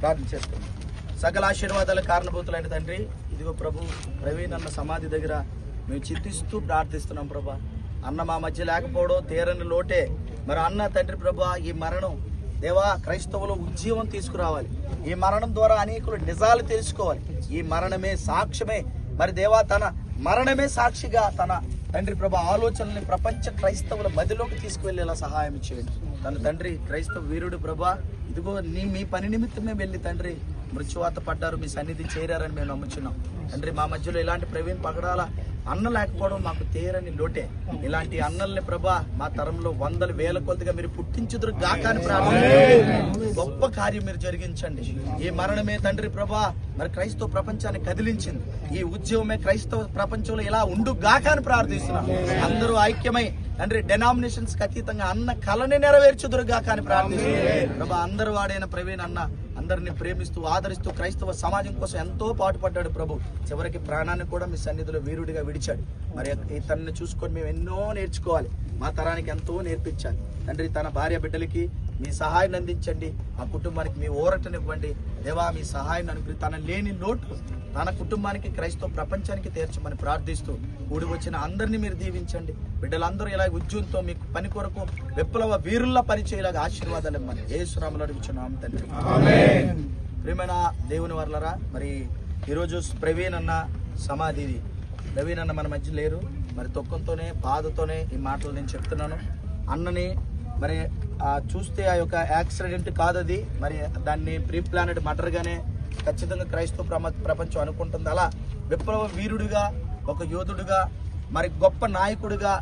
ప్రార్థన చేస్తాం. సకల ఆశీర్వాదాల కారణభూతులైన తండ్రి ఇదిగో ప్రభు ప్రవీణ్ అన్న సమాధి దగ్గర మేము చింతిస్తూ ప్రార్థిస్తున్నాం ప్రభా. అన్న మా మధ్య లేకపోవడం తీరని లోటే. మరి అన్న తండ్రి ప్రభా ఈ మరణం దేవా క్రైస్తవులు ఉజ్జీవం తీసుకురావాలి. ఈ మరణం ద్వారా అనేకులు నిజాలు తెలుసుకోవాలి. ఈ మరణమే సాక్ష్యమే. మరి దేవా తన మరణమే సాక్షిగా తన తండ్రి ప్రభా ఆలోచనల్ని ప్రపంచ క్రైస్తవుల మదిలోకి తీసుకువెళ్ళేలా సహాయం చేయండి తన తండ్రి క్రైస్తవ వీరుడు ప్రభా ఇదిగో నీ మీ పని నిమిత్తమే వెళ్ళి తండ్రి మృత్యువాత పడ్డారు మీ సన్నిధి చేరారని మేము నమ్ముచున్నాం. తండ్రి మా మధ్యలో ఇలాంటి ప్రవీణ్ పగడాల అన్న లేకపోవడం మాకు తేరని లోటే. ఇలాంటి అన్నల్ని ప్రభా మా తరంలో వందల వేల కొలదిగా మీరు పుట్టించుదురు గాకాని ప్రార్థన గొప్ప కార్యం మీరు జరిగించండి. ఈ మరణమే తండ్రి ప్రభా మరి క్రైస్తవ ప్రపంచాన్ని కదిలించింది. ఈ ఉద్యమమే క్రైస్తవ ప్రపంచంలో ఇలా ఉండు గాకాని ప్రార్థిస్తున్నాం. అందరూ ఐక్యమై తండ్రి డెనామినేషన్స్ అతీతంగా అన్న కళని నెరవేర్చుదురు గాకాని ప్రార్థిస్తున్నాం. ప్రభా అందరు వాడైన ప్రవీణ్ అన్న అందరిని ప్రేమిస్తూ ఆదరిస్తూ క్రైస్తవ సమాజం కోసం ఎంతో పాటుపడ్డాడు ప్రభు. చివరికి ప్రాణాన్ని కూడా మీ సన్నిధిలో వీరుడిగా విడిచాడు. మరి ఇతన్ని చూసుకొని మేము ఎన్నో నేర్చుకోవాలి. మా తరానికి ఎంతో నేర్పించాలి. తండ్రి తన భార్య బిడ్డలకి మీ సహాయం అందించండి. ఆ కుటుంబానికి మీ ఊరటనివ్వండి దేవా మీ సహాయం అనుగ్రహి తన లేని లోటు తన కుటుంబానికి క్రైస్తవ ప్రపంచానికి తీర్చమని ప్రార్థిస్తూ కూడి వచ్చిన అందరినీ మీరు దీవించండి. బిడ్డలందరూ ఇలా ఉద్యోగంతో మీకు పని కొరకు విప్లవ వీరుల్లా పనిచేయలాగా ఆశీర్వాదాలు ఇమ్మని ఏ సురాములు అడుగుచున్నాం తండ్రి. ప్రియమైన దేవుని వర్లరా మరి ఈరోజు ప్రవీణ్ అన్న సమాధి ప్రవీణ్ అన్న మన మధ్య లేరు. మరి తొక్కంతోనే బాధతోనే ఈ మాటలు నేను చెప్తున్నాను. అన్నని మరి ఆ చూస్తే ఆ యొక్క యాక్సిడెంట్ కాదది. మరి దాన్ని ప్రీ ప్లానెడ్ మర్డర్గానే ఖచ్చితంగా క్రైస్తవ ప్రపంచం అనుకుంటుంది. అలా విప్లవ వీరుడిగా ఒక యోధుడుగా మరి గొప్ప నాయకుడిగా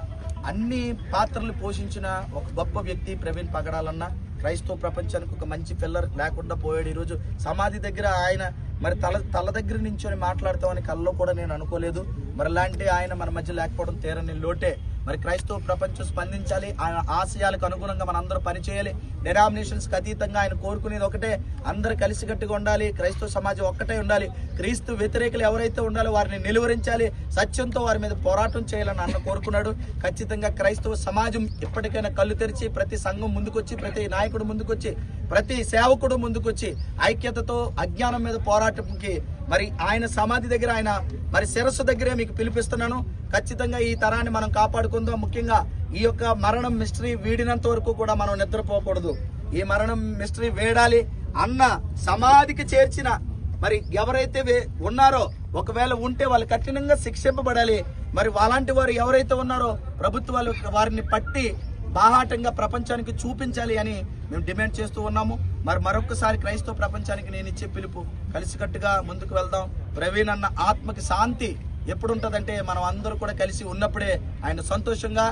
అన్ని పాత్రలు పోషించిన ఒక గొప్ప వ్యక్తి ప్రవీణ్ పగడాలన్న క్రైస్తవ ప్రపంచానికి ఒక మంచి పిల్లర్ లేకుండా పోయాడు. ఈరోజు సమాధి దగ్గర ఆయన మరి తల తల దగ్గర నించొని మాట్లాడతామని కల్లో కూడా నేను అనుకోలేదు. మరి లాంటి ఆయన మన మధ్య లేకపోవడం తీరని లోటే. మరి క్రైస్తవ ప్రపంచం స్పందించాలి. ఆయన ఆశయాలకు అనుగుణంగా మన అందరూ పనిచేయాలి డెనామినేషన్స్కి అతీతంగా ఆయన కోరుకునేది ఒకటే. అందరూ కలిసికట్టుగా ఉండాలి. క్రైస్తవ సమాజం ఒక్కటే ఉండాలి. క్రీస్తు వ్యతిరేకులు ఎవరైతే ఉండాలో వారిని నిలువరించాలి. సత్యంతో వారి మీద పోరాటం చేయాలని అన్న కోరుకున్నాడు. ఖచ్చితంగా క్రైస్తవ సమాజం ఎప్పటికైనా కళ్ళు తెరిచి ప్రతి సంఘం ముందుకొచ్చి ప్రతి నాయకుడు ముందుకొచ్చి ప్రతి సేవకుడు ముందుకొచ్చి ఐక్యతతో అజ్ఞానం మీద పోరాటంకి మరి ఆయన సమాధి దగ్గర ఆయన మరి శిరస్సు దగ్గరే మీకు పిలిపిస్తున్నాను. ఖచ్చితంగా ఈ తరాన్ని మనం కాపాడుకుందాం. ముఖ్యంగా ఈ యొక్క మరణం మిస్టరీ వీడినంత వరకు కూడా మనం నిద్రపోకూడదు. ఈ మరణం మిస్టరీ వేడాలి అన్న సమాధికి చేర్చిన మరి ఎవరైతే వే- ఉన్నారో ఒకవేళ ఉంటే వాళ్ళు కఠినంగా శిక్షింపబడాలి. మరి అలాంటి వారు ఎవరైతే ఉన్నారో ప్రభుత్వాలు వారిని పట్టి బాహాటంగా ప్రపంచానికి చూపించాలి అని మేము డిమాండ్ చేస్తూ ఉన్నాము. మరి మరొకసారి క్రైస్తవ ప్రపంచానికి నేను ఇచ్చే పిలుపు కలిసికట్టుగా ముందుకు వెళ్దాం. ప్రవీణ్ అన్న ఆత్మకి శాంతి ఎప్పుడు ఉంటుందంటే మనం అందరూ కూడా కలిసి ఉన్నప్పుడే ఆయన సంతోషంగా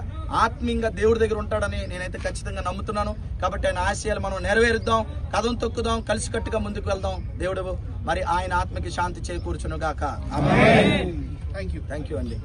ఆత్మీయంగా దేవుడి దగ్గర ఉంటాడని నేనైతే ఖచ్చితంగా నమ్ముతున్నాను. కాబట్టి ఆయన ఆశయాలు మనం నెరవేరుద్దాం కథం తొక్కుదాం కలిసికట్టుగా ముందుకు వెళ్దాం. దేవుడు మరి ఆయన ఆత్మకి శాంతి చేకూర్చును గాక థ్యాంక్ యూ థ్యాంక్ యూ అండి